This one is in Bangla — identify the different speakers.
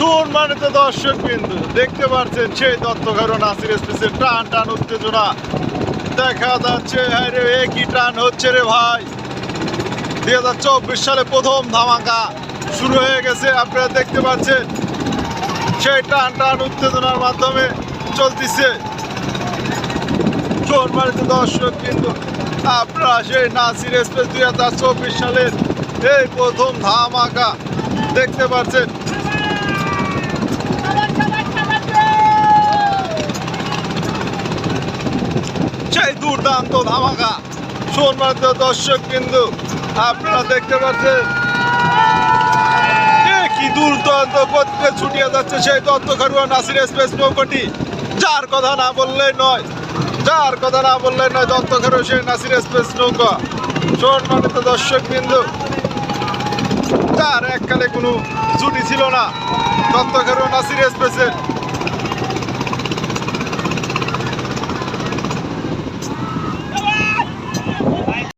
Speaker 1: সম্মানিত দর্শক বিন্দু। দেখতে পাচ্ছেন সেই দত্ত দত্তঘর নাসির এক্সপ্রেসের টান টান উত্তেজনা। দেখা যাচ্ছে হ্যাঁ রে, এ টান হচ্ছে রে ভাই? দুই হাজার চব্বিশ সালে প্রথম ধামাকা শুরু হয়ে গেছে, আপনারা দেখতে পাচ্ছেন। সেই টান টান উত্তেজনার মাধ্যমে চলতেছে। সম্মানিত দর্শক কিন্তু আপনারা সেই নাসির এক্সপ্রেস দুই হাজার চব্বিশ সালের এই প্রথম ধামাকা দেখতে পাচ্ছেন। সেই দুর্দান্ত ধামাকা সম্মানিত দর্শক কিন্তু আপনারা দেখতে পাচ্ছেন। কি দুর্দান্ত গতিতে ছুটিয়ে যাচ্ছে সেই তত্ত্ব খারুয়া নাসির এক্সপ্রেস নৌকাটি। যার কথা না বললেই নয়, যার কথা না বললেই নয় দত্ত খারুয়া সেই নাসির এক্সপ্রেস নৌকা। সম্মানিত দর্শক বিন্দু, যার এককালে কোনো জুটি ছিল না দত্ত খারুয়া নাসির এক্সপ্রেসের।